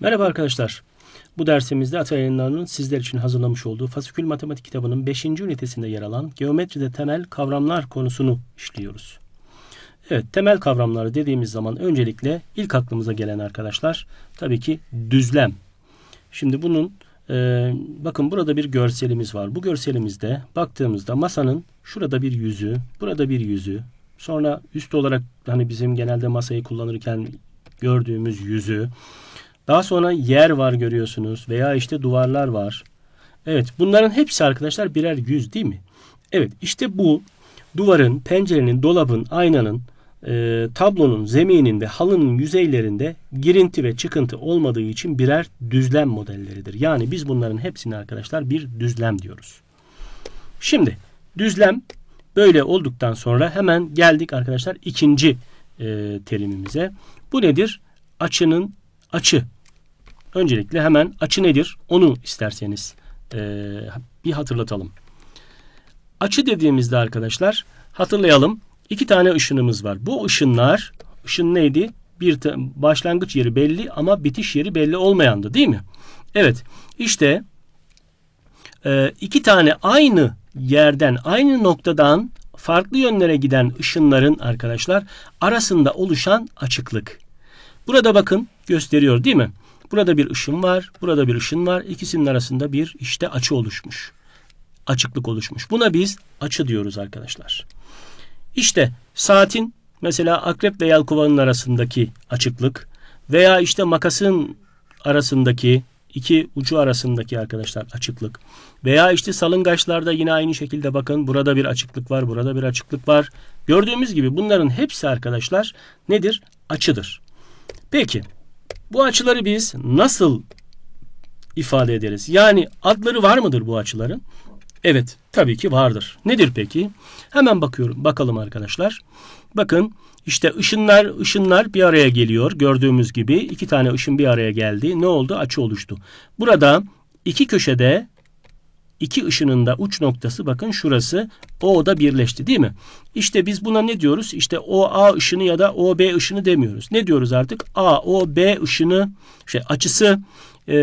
Merhaba arkadaşlar. Bu dersimizde Ata Yayınları'nın sizler için hazırlamış olduğu Fasikül Matematik kitabının 5. ünitesinde yer alan geometride temel kavramlar konusunu işliyoruz. Evet, temel kavramları dediğimiz zaman öncelikle ilk aklımıza gelen arkadaşlar tabii ki düzlem. Şimdi bunun e, bakın burada bir görselimiz var. Bu görselimizde baktığımızda masanın şurada bir yüzü, burada bir yüzü, sonra üst olarak hani bizim genelde masayı kullanırken gördüğümüz yüzü, daha sonra yer var görüyorsunuz veya işte duvarlar var. Evet bunların hepsi arkadaşlar birer yüz değil mi? Evet işte bu duvarın, pencerenin, dolabın, aynanın, e, tablonun, zeminin ve halının yüzeylerinde girinti ve çıkıntı olmadığı için birer düzlem modelleridir. Yani biz bunların hepsini arkadaşlar bir düzlem diyoruz. Şimdi düzlem böyle olduktan sonra hemen geldik arkadaşlar ikinci e, terimimize. Bu nedir? Açının açı. Öncelikle hemen açı nedir? Onu isterseniz e, bir hatırlatalım. Açı dediğimizde arkadaşlar hatırlayalım. İki tane ışınımız var. Bu ışınlar, ışın neydi? Bir başlangıç yeri belli ama bitiş yeri belli olmayandı değil mi? Evet. İşte e, iki tane aynı yerden, aynı noktadan farklı yönlere giden ışınların arkadaşlar arasında oluşan açıklık. Burada bakın gösteriyor değil mi? Burada bir ışın var, burada bir ışın var. İkisinin arasında bir işte açı oluşmuş. Açıklık oluşmuş. Buna biz açı diyoruz arkadaşlar. İşte saatin mesela akrep ve yelkovanın arasındaki açıklık veya işte makasın arasındaki iki ucu arasındaki arkadaşlar açıklık veya işte salıngaçlarda yine aynı şekilde bakın burada bir açıklık var, burada bir açıklık var. Gördüğümüz gibi bunların hepsi arkadaşlar nedir? Açıdır. Peki bu açıları biz nasıl ifade ederiz? Yani adları var mıdır bu açıların? Evet, tabii ki vardır. Nedir peki? Hemen bakıyorum, bakalım arkadaşlar. Bakın işte ışınlar ışınlar bir araya geliyor. Gördüğümüz gibi iki tane ışın bir araya geldi. Ne oldu? Açı oluştu. Burada iki köşede iki ışının da uç noktası bakın şurası O'da birleşti değil mi? İşte biz buna ne diyoruz? İşte OA ışını ya da OB ışını demiyoruz. Ne diyoruz artık? AOB ışını şey açısı e,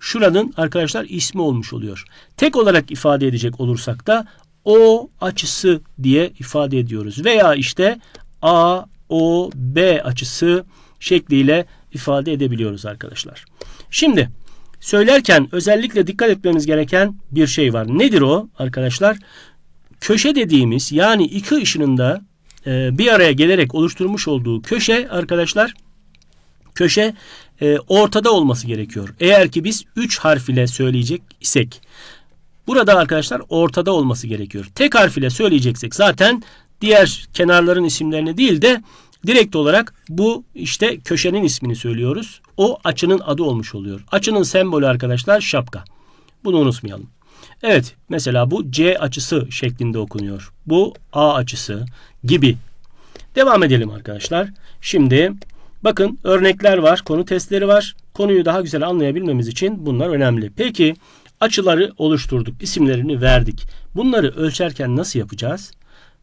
şuranın arkadaşlar ismi olmuş oluyor. Tek olarak ifade edecek olursak da O açısı diye ifade ediyoruz. Veya işte AOB açısı şekliyle ifade edebiliyoruz arkadaşlar. Şimdi söylerken özellikle dikkat etmemiz gereken bir şey var. Nedir o arkadaşlar? Köşe dediğimiz yani iki ışının da e, bir araya gelerek oluşturmuş olduğu köşe arkadaşlar köşe e, ortada olması gerekiyor. Eğer ki biz 3 harf ile söyleyecek isek burada arkadaşlar ortada olması gerekiyor. Tek harf ile söyleyeceksek zaten diğer kenarların isimlerini değil de direkt olarak bu işte köşenin ismini söylüyoruz. O açının adı olmuş oluyor. Açının sembolü arkadaşlar şapka. Bunu unutmayalım. Evet mesela bu C açısı şeklinde okunuyor. Bu A açısı gibi. Devam edelim arkadaşlar. Şimdi bakın örnekler var, konu testleri var. Konuyu daha güzel anlayabilmemiz için bunlar önemli. Peki açıları oluşturduk, isimlerini verdik. Bunları ölçerken nasıl yapacağız?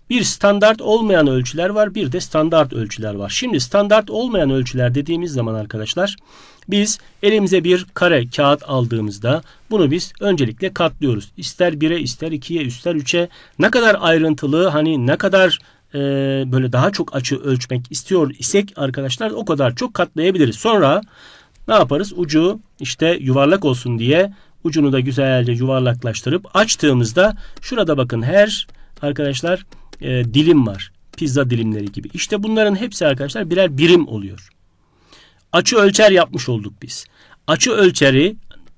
Bir standart olmayan ölçüler var, bir de standart ölçüler var. Şimdi standart olmayan ölçüler dediğimiz zaman arkadaşlar biz elimize bir kare kağıt aldığımızda bunu biz öncelikle katlıyoruz. İster 1'e ister 2'ye ister 3'e ne kadar ayrıntılı hani ne kadar e, böyle daha çok açı ölçmek istiyor isek arkadaşlar o kadar çok katlayabiliriz. Sonra ne yaparız? Ucu işte yuvarlak olsun diye ucunu da güzelce yuvarlaklaştırıp açtığımızda şurada bakın her arkadaşlar e, dilim var. Pizza dilimleri gibi. İşte bunların hepsi arkadaşlar birer birim oluyor. Açı ölçer yapmış olduk biz. Açı ölçeri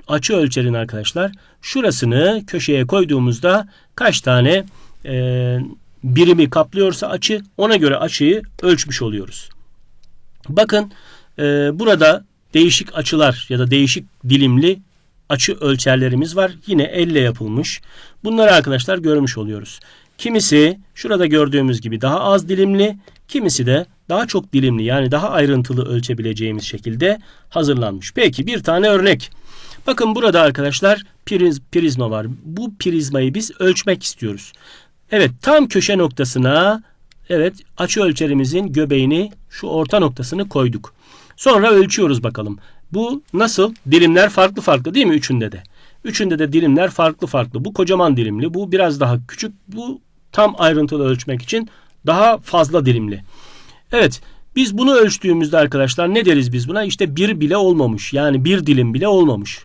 açı ölçerin arkadaşlar şurasını köşeye koyduğumuzda kaç tane e, birimi kaplıyorsa açı ona göre açıyı ölçmüş oluyoruz. Bakın e, burada değişik açılar ya da değişik dilimli açı ölçerlerimiz var. Yine elle yapılmış. Bunları arkadaşlar görmüş oluyoruz. Kimisi şurada gördüğümüz gibi daha az dilimli, kimisi de daha çok dilimli yani daha ayrıntılı ölçebileceğimiz şekilde hazırlanmış. Peki bir tane örnek. Bakın burada arkadaşlar priz, prizma var. Bu prizmayı biz ölçmek istiyoruz. Evet tam köşe noktasına evet açı ölçerimizin göbeğini şu orta noktasını koyduk. Sonra ölçüyoruz bakalım. Bu nasıl? Dilimler farklı farklı değil mi üçünde de? Üçünde de dilimler farklı farklı. Bu kocaman dilimli, bu biraz daha küçük, bu tam ayrıntılı ölçmek için daha fazla dilimli. Evet, biz bunu ölçtüğümüzde arkadaşlar ne deriz biz buna? İşte bir bile olmamış. Yani bir dilim bile olmamış.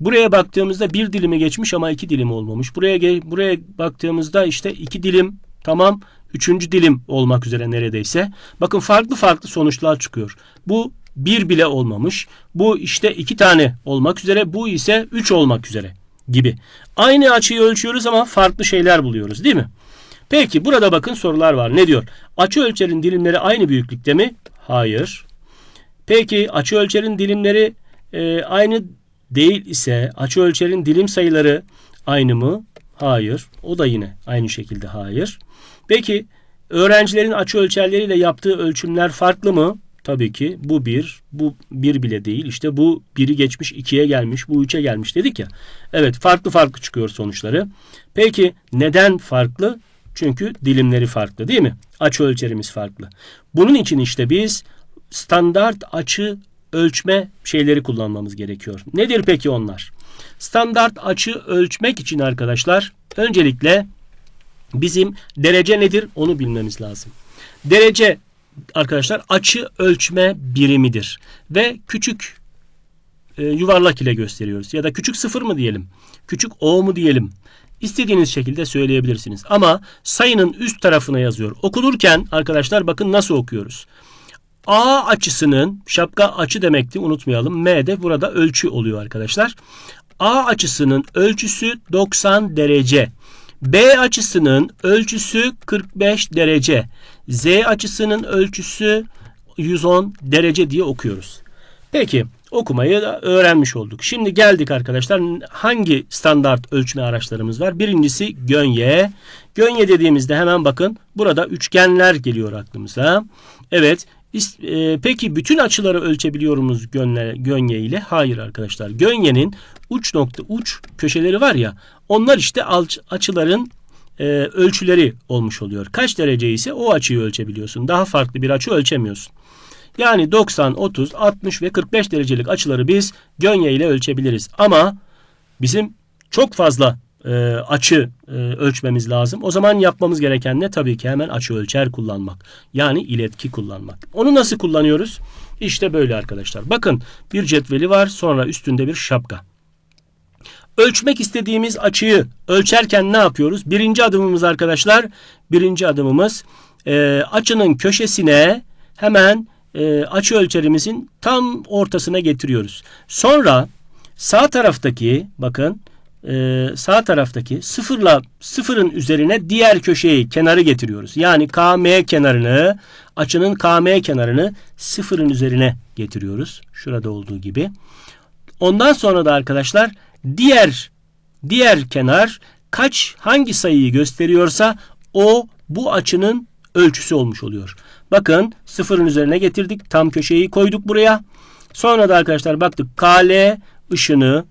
Buraya baktığımızda bir dilimi geçmiş ama iki dilim olmamış. Buraya buraya baktığımızda işte iki dilim tamam üçüncü dilim olmak üzere neredeyse. Bakın farklı farklı sonuçlar çıkıyor. Bu bir bile olmamış. Bu işte iki tane olmak üzere. Bu ise üç olmak üzere gibi. Aynı açıyı ölçüyoruz ama farklı şeyler buluyoruz değil mi? Peki burada bakın sorular var. Ne diyor? Açı ölçerin dilimleri aynı büyüklükte mi? Hayır. Peki açı ölçerin dilimleri e, aynı değil ise açı ölçerin dilim sayıları aynı mı? Hayır. O da yine aynı şekilde hayır. Peki öğrencilerin açı ölçerleriyle yaptığı ölçümler farklı mı? Tabii ki bu bir, bu bir bile değil. İşte bu biri geçmiş, ikiye gelmiş, bu üçe gelmiş dedik ya. Evet farklı farklı çıkıyor sonuçları. Peki neden farklı? Çünkü dilimleri farklı değil mi? Açı ölçerimiz farklı. Bunun için işte biz standart açı ölçme şeyleri kullanmamız gerekiyor. Nedir peki onlar? Standart açı ölçmek için arkadaşlar öncelikle bizim derece nedir onu bilmemiz lazım. Derece arkadaşlar açı ölçme birimidir ve küçük e, yuvarlak ile gösteriyoruz ya da küçük sıfır mı diyelim, küçük o mu diyelim. İstediğiniz şekilde söyleyebilirsiniz. Ama sayının üst tarafına yazıyor. Okunurken arkadaşlar bakın nasıl okuyoruz. A açısının şapka açı demekti unutmayalım. M de burada ölçü oluyor arkadaşlar. A açısının ölçüsü 90 derece. B açısının ölçüsü 45 derece. Z açısının ölçüsü 110 derece diye okuyoruz. Peki okumayı da öğrenmiş olduk. Şimdi geldik arkadaşlar hangi standart ölçme araçlarımız var? Birincisi gönye. Gönye dediğimizde hemen bakın burada üçgenler geliyor aklımıza. Evet Peki bütün açıları ölçebiliyor muyuz gönye, gönye ile? Hayır arkadaşlar. Gönyenin uç nokta uç köşeleri var ya onlar işte açıların e, ölçüleri olmuş oluyor. Kaç derece ise o açıyı ölçebiliyorsun. Daha farklı bir açı ölçemiyorsun. Yani 90, 30, 60 ve 45 derecelik açıları biz gönye ile ölçebiliriz. Ama bizim çok fazla e, açı e, ölçmemiz lazım. O zaman yapmamız gereken ne? Tabii ki hemen açı ölçer kullanmak. Yani iletki kullanmak. Onu nasıl kullanıyoruz? İşte böyle arkadaşlar. Bakın bir cetveli var sonra üstünde bir şapka. Ölçmek istediğimiz açıyı ölçerken ne yapıyoruz? Birinci adımımız arkadaşlar, birinci adımımız e, açının köşesine hemen e, açı ölçerimizin tam ortasına getiriyoruz. Sonra sağ taraftaki bakın e, sağ taraftaki sıfırla sıfırın üzerine diğer köşeyi kenarı getiriyoruz. Yani KM kenarını açının KM kenarını sıfırın üzerine getiriyoruz. Şurada olduğu gibi. Ondan sonra da arkadaşlar diğer diğer kenar kaç hangi sayıyı gösteriyorsa o bu açının ölçüsü olmuş oluyor. Bakın sıfırın üzerine getirdik. Tam köşeyi koyduk buraya. Sonra da arkadaşlar baktık KL ışını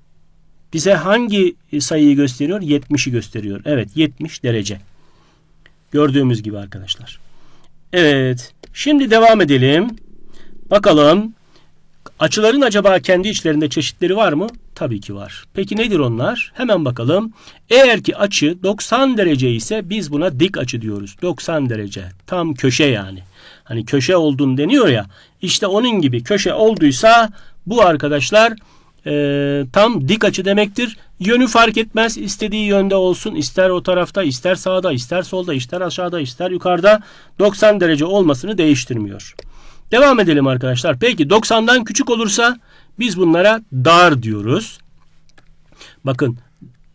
bize hangi sayıyı gösteriyor? 70'i gösteriyor. Evet 70 derece. Gördüğümüz gibi arkadaşlar. Evet. Şimdi devam edelim. Bakalım Açıların acaba kendi içlerinde çeşitleri var mı? Tabii ki var. Peki nedir onlar? Hemen bakalım. Eğer ki açı 90 derece ise biz buna dik açı diyoruz. 90 derece. Tam köşe yani. Hani köşe olduğunu deniyor ya. İşte onun gibi köşe olduysa bu arkadaşlar e, tam dik açı demektir. Yönü fark etmez. İstediği yönde olsun. ister o tarafta, ister sağda, ister solda, ister aşağıda, ister yukarıda 90 derece olmasını değiştirmiyor. Devam edelim arkadaşlar. Peki 90'dan küçük olursa biz bunlara dar diyoruz. Bakın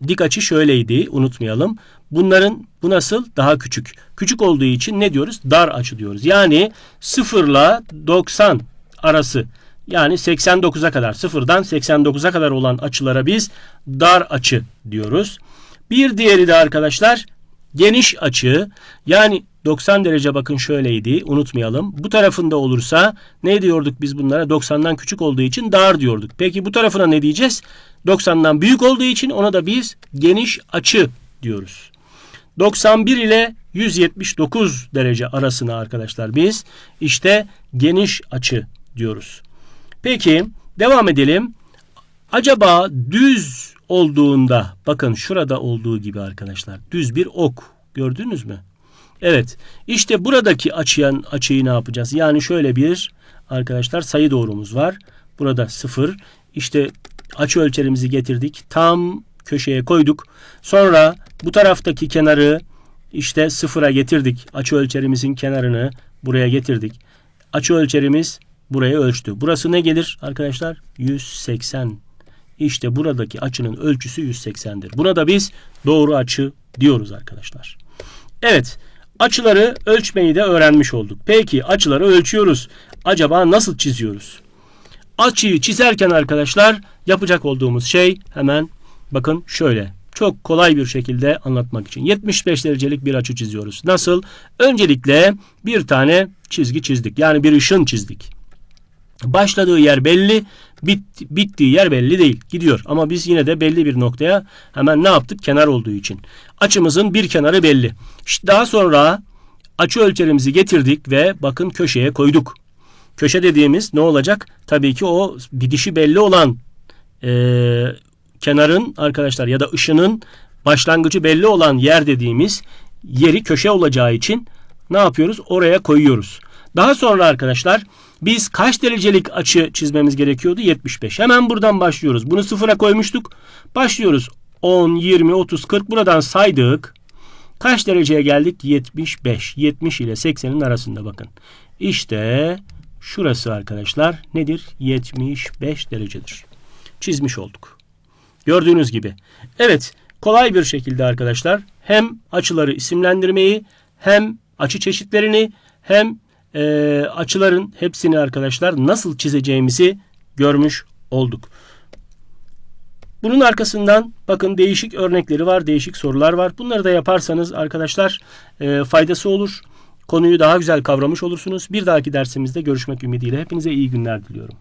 dik açı şöyleydi unutmayalım. Bunların bu nasıl? Daha küçük. Küçük olduğu için ne diyoruz? Dar açı diyoruz. Yani 0 ile 90 arası yani 89'a kadar sıfırdan 89'a kadar olan açılara biz dar açı diyoruz. Bir diğeri de arkadaşlar geniş açı yani 90 derece bakın şöyleydi unutmayalım. Bu tarafında olursa ne diyorduk biz bunlara? 90'dan küçük olduğu için dar diyorduk. Peki bu tarafına ne diyeceğiz? 90'dan büyük olduğu için ona da biz geniş açı diyoruz. 91 ile 179 derece arasına arkadaşlar biz işte geniş açı diyoruz. Peki devam edelim. Acaba düz olduğunda bakın şurada olduğu gibi arkadaşlar düz bir ok gördünüz mü? Evet işte buradaki açıyan açıyı ne yapacağız? Yani şöyle bir arkadaşlar sayı doğrumuz var. Burada sıfır. İşte açı ölçerimizi getirdik. Tam köşeye koyduk. Sonra bu taraftaki kenarı işte sıfıra getirdik. Açı ölçerimizin kenarını buraya getirdik. Açı ölçerimiz buraya ölçtü. Burası ne gelir arkadaşlar? 180. İşte buradaki açının ölçüsü 180'dir. Buna da biz doğru açı diyoruz arkadaşlar. Evet, açıları ölçmeyi de öğrenmiş olduk. Peki açıları ölçüyoruz. Acaba nasıl çiziyoruz? Açıyı çizerken arkadaşlar yapacak olduğumuz şey hemen bakın şöyle. Çok kolay bir şekilde anlatmak için 75 derecelik bir açı çiziyoruz. Nasıl? Öncelikle bir tane çizgi çizdik. Yani bir ışın çizdik. Başladığı yer belli, bit, bittiği yer belli değil. Gidiyor ama biz yine de belli bir noktaya hemen ne yaptık? Kenar olduğu için. Açımızın bir kenarı belli. İşte daha sonra açı ölçerimizi getirdik ve bakın köşeye koyduk. Köşe dediğimiz ne olacak? Tabii ki o gidişi belli olan e, kenarın arkadaşlar ya da ışının başlangıcı belli olan yer dediğimiz yeri köşe olacağı için ne yapıyoruz? Oraya koyuyoruz. Daha sonra arkadaşlar biz kaç derecelik açı çizmemiz gerekiyordu? 75. Hemen buradan başlıyoruz. Bunu sıfıra koymuştuk. Başlıyoruz. 10, 20, 30, 40 buradan saydık. Kaç dereceye geldik? 75. 70 ile 80'in arasında bakın. İşte şurası arkadaşlar nedir? 75 derecedir. Çizmiş olduk. Gördüğünüz gibi. Evet kolay bir şekilde arkadaşlar hem açıları isimlendirmeyi hem açı çeşitlerini hem e, açıların hepsini arkadaşlar nasıl çizeceğimizi görmüş olduk. Bunun arkasından bakın değişik örnekleri var, değişik sorular var. Bunları da yaparsanız arkadaşlar e, faydası olur. Konuyu daha güzel kavramış olursunuz. Bir dahaki dersimizde görüşmek ümidiyle hepinize iyi günler diliyorum.